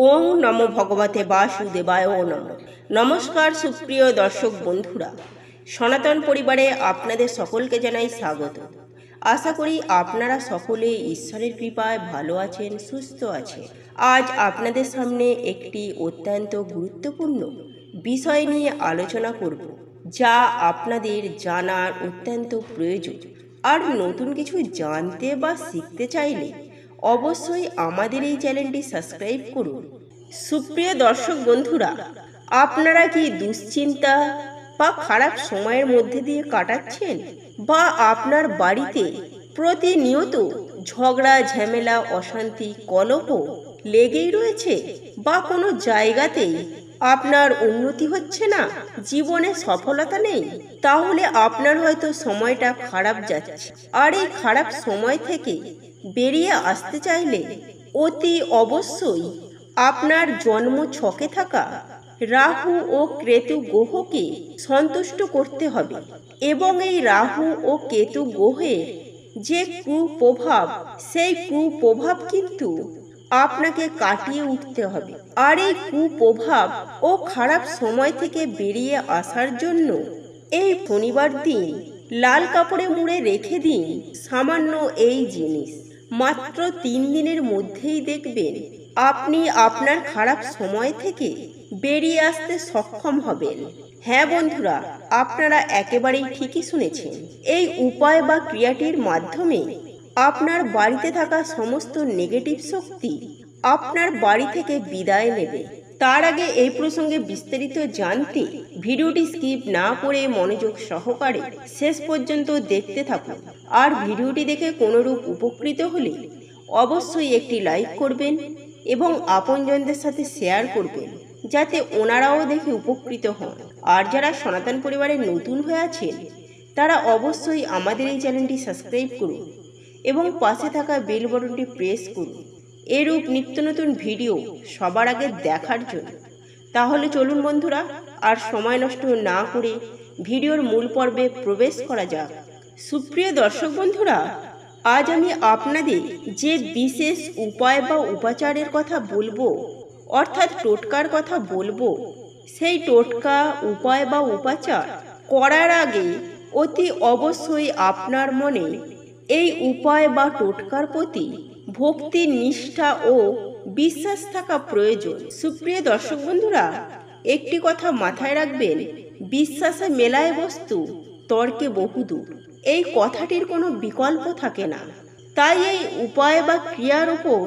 ওং নম ভগবতে বাসুদেবায় ও নম। নমস্কার সুপ্রিয় দর্শক বন্ধুরা। সনাতন পরিবারে আপনাদের সকলকে জানাই স্বাগত। আশা করি আপনারা সকলে ঈশ্বরের কৃপায় ভালো আছেন, সুস্থ আছেন। আজ আপনাদের সামনে একটি অত্যন্ত গুরুত্বপূর্ণ বিষয় নিয়ে আলোচনা করব, যা আপনাদের জানার অত্যন্ত প্রয়োজন। আর নতুন কিছু জানতে বা শিখতে চাইলে অবশ্যই আমাদের এই চ্যানেলটি সাবস্ক্রাইব করুন। সুপ্রিয় দর্শক বন্ধুরা, আপনারা কি দুশ্চিন্তা বা খারাপ সময়ের মধ্যে দিয়ে কাটাচ্ছেন বা আপনার বাড়িতে প্রতিনিয়ত ঝগড়া, ঝামেলা, অশান্তি, কলহ লেগেই রয়েছে বা কোনো জায়গাতেই আপনার উন্নতি হচ্ছে না, জীবনে সফলতা নেই, তাহলে আপনার হয়তো সময়টা খারাপ যাচ্ছে। আর এই খারাপ সময় থেকে বেরিয়ে আসতে চাইলে অতি অবশ্যই আপনার জন্ম ছকে থাকা রাহু ও কেতু গ্রহকে সন্তুষ্ট করতে হবে এবং এই রাহু ও কেতু গ্রহের যে কুপ্রভাব, সেই কুপ্রভাব কিন্তু আপনাকে কাটিয়ে উঠতে হবে। আর এই কুপ্রভাব ও খারাপ সময় থেকে বেরিয়ে আসার জন্য এই শনিবার দিন লাল কাপড়ে মুড়ে রেখে দিন সামান্য এই জিনিস। মাত্র তিন দিনের মধ্যেই দেখবেন আপনি আপনার খারাপ সময় থেকে বেরিয়ে আসতে সক্ষম হবেন। হ্যাঁ বন্ধুরা, আপনারা একেবারেই ঠিকই শুনেছেন। এই উপায় বা ক্রিয়াটির মাধ্যমে আপনার বাড়িতে থাকা সমস্ত নেগেটিভ শক্তি আপনার বাড়ি থেকে বিদায় নেবে। তার আগে এই প্রসঙ্গে বিস্তারিত জানতে ভিডিওটি স্কিপ না করে মনোযোগ সহকারে শেষ পর্যন্ত দেখতে থাকুন। আর ভিডিওটি দেখে কোনোরূপ উপকৃত হলে অবশ্যই একটি লাইক করবেন এবং আপনজনদের সাথে শেয়ার করবেন যাতে ওনারাও দেখে উপকৃত হন। আর যারা সনাতন পরিবারে নতুন হয়ে আছেন, তারা অবশ্যই আমাদের এই চ্যানেলটি সাবস্ক্রাইব করুন এবং পাশে থাকা বেল বটনটি প্রেস করুন। এরূপ নিত্য নতুন ভিডিও সবার আগে দেখার জন্য। তাহলে চলুন বন্ধুরা, আর সময় নষ্ট না করে ভিডিওর মূল পর্বে প্রবেশ করা যাক। সুপ্রিয় দর্শক বন্ধুরা আজ আমি আপনাদের যে বিশেষ উপায় বা উপাচারের কথা বলব, অর্থাৎ টোটকার কথা বলব, সেই টোটকা, উপায় বা উপাচার করার আগে অতি অবশ্যই আপনার মনে এই উপায় বা টোটকার প্রতি ভক্তি, নিষ্ঠা ও বিশ্বাস থাকা প্রয়োজন। সুপ্রিয় দর্শক বন্ধুরা, একটি কথা মাথায় রাখবেন, বিশ্বাসে মেলায় বস্তু তর্কে বহুদূর। এই কথাটির কোনো বিকল্প থাকে না। তাই এই উপায় বা ক্রিয়ার উপর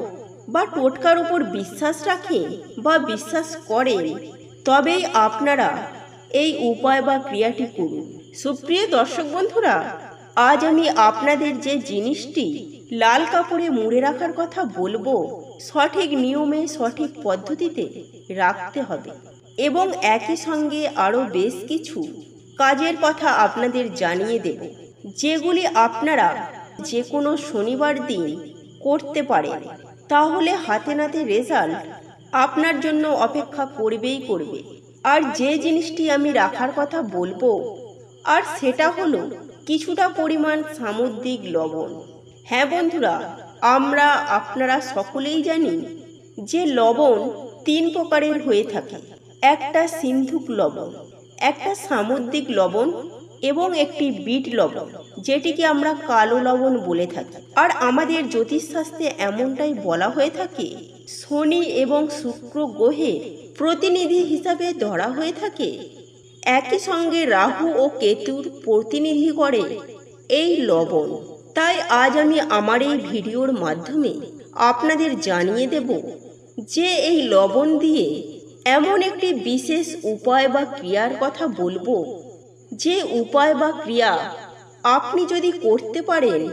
বা টোটকার উপর বিশ্বাস রাখেন বা বিশ্বাস করেন তবেই আপনারা এই উপায় বা ক্রিয়াটি করুন। সুপ্রিয় দর্শক বন্ধুরা, আজ আমি আপনাদের যে জিনিসটি লাল কাপড়ে মুড়ে রাখার কথা বলব, সঠিক নিয়মে, সঠিক পদ্ধতিতে রাখতে হবে। এবং একই সঙ্গে আরও বেশ কিছু কাজের কথা আপনাদের জানিয়ে দেব। যেগুলি আপনারা যে কোনো শনিবার দিন করতে পারেন, তাহলে হাতে নাতে রেজাল্ট আপনার জন্য অপেক্ষা করবেই করবে। আর যে জিনিসটি আমি রাখার কথা বলব, আর সেটা হলো কিছুটা পরিমাণ সামুদ্রিক লবণ। হ্যাঁ বন্ধুরা, আমরা আপনারা সকলেই জানি যে লবণ তিন প্রকারের হয়ে থাকে। একটা সিন্ধুক লবণ, একটা সামুদ্রিক লবণ এবং একটি বিট লবণ, যেটিকে আমরা কালো লবণ বলে থাকি। আর আমাদের জ্যোতিষশাস্ত্রে এমনটাই বলা হয়ে থাকে, শনি এবং শুক্র গ্রহে প্রতিনিধি হিসাবে ধরা হয়ে থাকে। একই সঙ্গে রাহু ও কেতুর প্রতিনিধি করে এই লবণ। তাই আজ আমি আমার এই ভিডিওর মাধ্যমে আপনাদের জানিয়ে দেব যে এই লবণ দিয়ে এমন একটি বিশেষ উপায় বা ক্রিয়ার কথা বলব যে উপায় বা ক্রিয়া আপনি যদি করতে পারেন,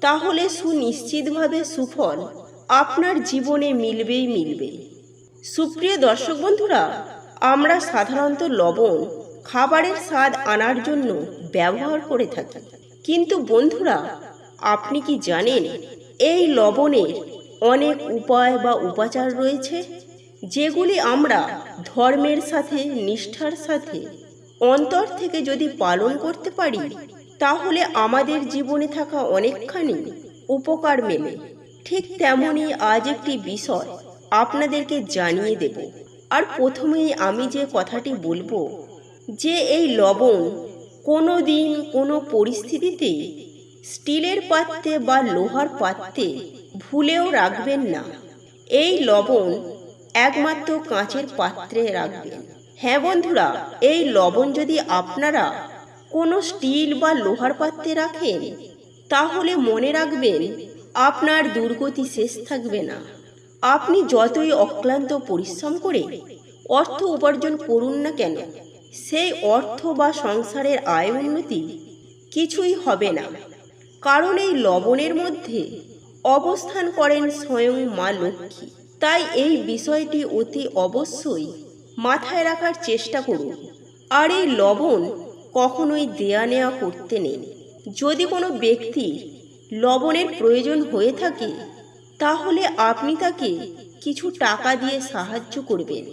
তাহলে সুনিশ্চিতভাবে সুফল আপনার জীবনে মিলবেই মিলবে। সুপ্রিয় দর্শক বন্ধুরা, আমরা সাধারণত লবণ খাবারের স্বাদ আনার জন্য ব্যবহার করে থাকি। কিন্তু বন্ধুরা, আপনি কি জানেন এই লবণের অনেক উপায় বা উপাচার রয়েছে, যেগুলি আমরা ধর্মের সাথে, নিষ্ঠার সাথে অন্তর থেকে যদি পালন করতে পারি, তাহলে আমাদের জীবনে থাকা অনেকখানি উপকার মেলে। ঠিক তেমনই আজ একটি বিষয় আপনাদেরকে জানিয়ে দেব। আর প্রথমেই আমি যে কথাটি বলব, যে এই লবণ কোনো দিন কোনো পরিস্থিতিতে স্টিলের পাত্রে বা লোহার পাত্রে ভুলেও রাখবেন না। এই লবণ একমাত্র কাঁচের পাত্রে রাখবেন। হ্যাঁ বন্ধুরা, এই লবণ যদি আপনারা কোনো স্টিল বা লোহার পাত্রে রাখেন, তাহলে মনে রাখবেন আপনার দুর্গতি শেষ থাকবে না। আপনি যতই অক্লান্ত পরিশ্রম করে অর্থ উপার্জন করুন না কেন, সেই অর্থ বা সংসারের আয় উন্নতি কিছুই হবে না। কারণ এই লবণের মধ্যে অবস্থান করেন স্বয়ং মা লক্ষ্মী। তাই এই বিষয়টি অতি অবশ্যই মাথায় রাখার চেষ্টা করুন। আর এই লবণ কখনোই দেয়া নেওয়া করতে নেই। যদি কোনো ব্যক্তির লবণের প্রয়োজন হয়ে থাকে, তাহলে আপনি তাকে কিছু টাকা দিয়ে সাহায্য করবেন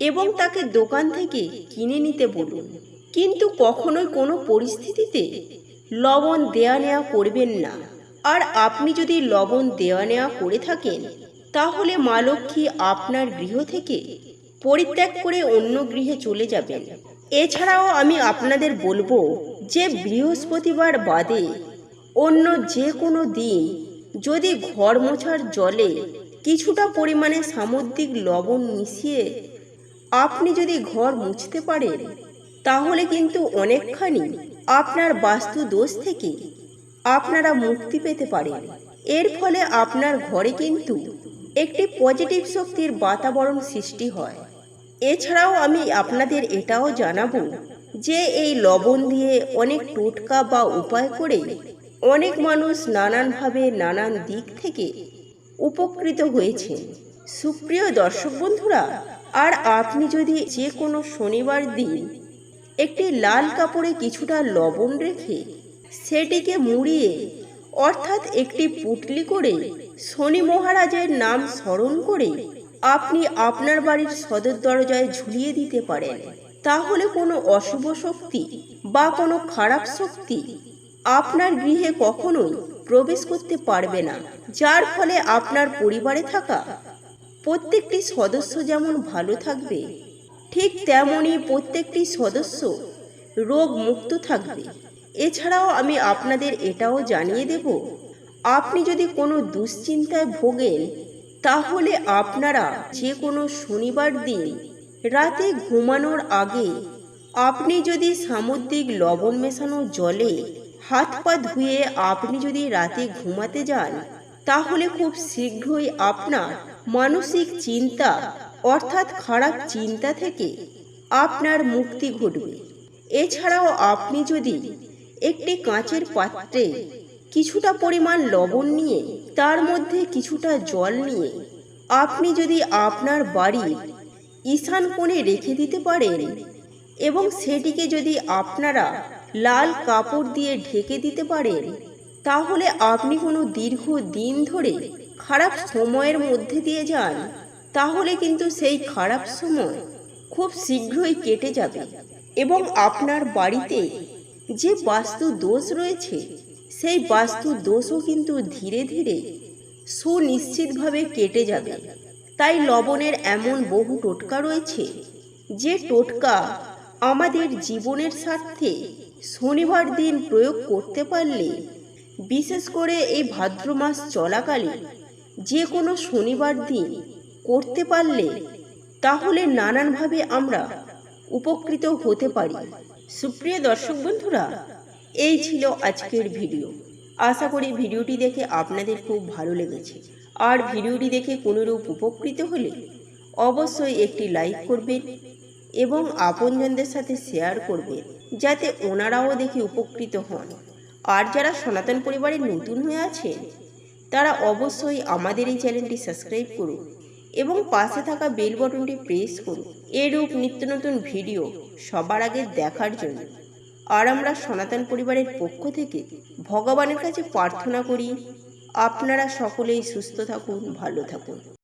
এবং তাকে দোকান থেকে কিনে নিতে বলুন। কিন্তু কখনোই কোনো পরিস্থিতিতে লবণ দেয়া নেওয়া করবেন না। আর আপনি যদি লবণ দেওয়া নেওয়া করে থাকেন, তাহলে মা আপনার গৃহ থেকে পরিত্যাগ করে অন্য গৃহে চলে যাবেন। এছাড়াও আমি আপনাদের বলব যে বৃহস্পতিবার বাদে অন্য যে কোনো দিন যদি ঘর মোছার জলে কিছুটা পরিমাণে সামুদ্রিক লবণ মিশিয়ে আপনি যদি ঘর মুছতে পারেন, তাহলে কিন্তু অনেকখানি আপনার বাস্তু দোষ থেকে আপনারা মুক্তি পেতে পারেন। এর ফলে আপনার ঘরে কিন্তু একটি পজিটিভ শক্তির বাতাবরণ সৃষ্টি হয়। এছাড়াও আমি আপনাদের এটাও জানাব যে এই লবণ দিয়ে অনেক টোটকা বা উপায় করে অনেক মানুষ নানানভাবে নানান দিক থেকে উপকৃত হয়েছেন সুপ্রিয় দর্শক বন্ধুরা, আর আপনি যদি যে কোনো শনিবার দিন একটি লাল কাপড়ে কিছুটা লবণ রেখে সেটিকে মুড়িয়ে, অর্থাৎ একটি পুটলি করে শনি মহারাজের নাম স্মরণ করে আপনি আপনার বাড়ির সদর দরজায় ঝুলিয়ে দিতে পারেন। তাহলে কোনো অশুভ শক্তি বা কোনো খারাপ শক্তি আপনার গৃহে কখনোই প্রবেশ করতে পারবে না, যার ফলে আপনার পরিবারে থাকা প্রত্যেকটি সদস্য যেমন ভালো থাকবে, ঠিক তেমনই প্রত্যেকটি সদস্য রোগ মুক্ত থাকবে। এছাড়াও আমি আপনাদের এটাও জানিয়ে দেব, আপনি যদি কোনো দুশ্চিন্তায় ভোগেন তাহলে আপনারা যে কোনো শনিবার দিন রাতে ঘুমানোর আগে আপনি যদি সামুদ্রিক লবণ মেশানো জলে হাত পা ধুয়ে আপনি যদি রাতে ঘুমাতে যান, তাহলে খুব শীঘ্রই আপনার মানসিক চিন্তা অর্থাৎ খারাপ চিন্তা থেকে আপনার মুক্তি ঘটবে। এছাড়াও আপনি যদি একটি কাঁচের পাত্রে কিছুটা পরিমাণ লবণ নিয়ে, তার মধ্যে কিছুটা জল নিয়ে, আপনি যদি আপনার বাড়ির ঈশান কোণে রেখে দিতে পারেন এবং সেটিকে যদি আপনারা লাল কাপড় দিয়ে ঢেকে দিতে পারেন, তাহলে আপনি কোনো দীর্ঘ দিন ধরে খারাপ সময়ের মধ্যে দিয়ে যান, তাহলে কিন্তু সেই খারাপ সময় খুব শীঘ্রই কেটে যাবে এবং আপনার বাড়িতে যে বাস্তু দোষ রয়েছে সেই বাস্তু দোষও কিন্তু ধীরে ধীরে সুনিশ্চিতভাবে কেটে যাবে। তাই লবণের এমন বহু টোটকা রয়েছে যে টোটকা আমাদের জীবনের স্বার্থে শনিবার দিন প্রয়োগ করতে পারলে, বিশেষ করে এই ভাদ্র মাস চলাকালে যে কোনো শনিবার দিন করতে পারলে, তাহলে নানানভাবে আমরা উপকৃত হতে পারি। সুপ্রিয় দর্শক বন্ধুরা এই ছিল আজকের ভিডিও। আশা করি ভিডিওটি দেখে আপনাদের খুব ভালো লেগেছে। আর ভিডিওটি দেখে কোনোরূপ উপকৃত হলে অবশ্যই একটি লাইক করবেন এবং আপনজনদের সাথে শেয়ার করবেন, যাতে ওনারাও দেখে উপকৃত হন। আর যারা সনাতন পরিবারে নতুন হয়ে আছেন, তারা অবশ্যই আমাদের এই চ্যানেলটি সাবস্ক্রাইব করুন এবং পাশে থাকা বেল বটনটি প্রেস করুন। এরূপ নিত্য নতুন ভিডিও সবার আগে দেখার জন্য। আর আমরা সনাতন পরিবারের পক্ষ থেকে ভগবানের কাছে প্রার্থনা করি, আপনারা সকলেই সুস্থ থাকুন, ভালো থাকুন।